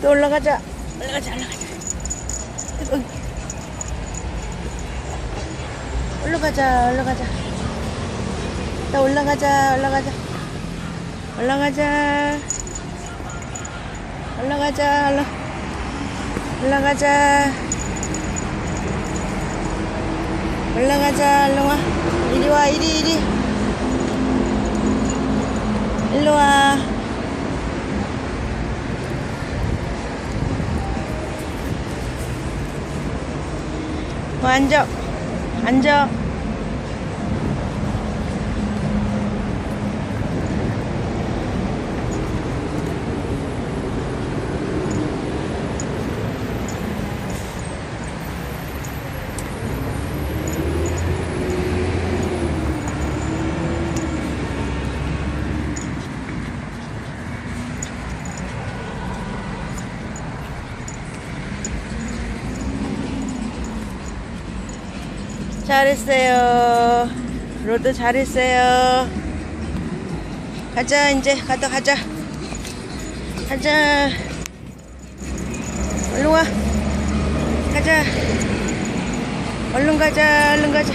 또 올라가자. 올라가자, 올라가자. 어이. 올라가자, 올라가자. 또 올라가자, 올라가자. 올라가자. 올라가자, 올라. 올라가자. 올라가자, 일로 와. 이리 와, 이리, 이리. 앉아. 앉아. 잘했어요. 로드 잘했어요. 가자, 이제. 가다 가자. 가자. 얼른 와. 가자. 얼른 가자, 얼른 가자.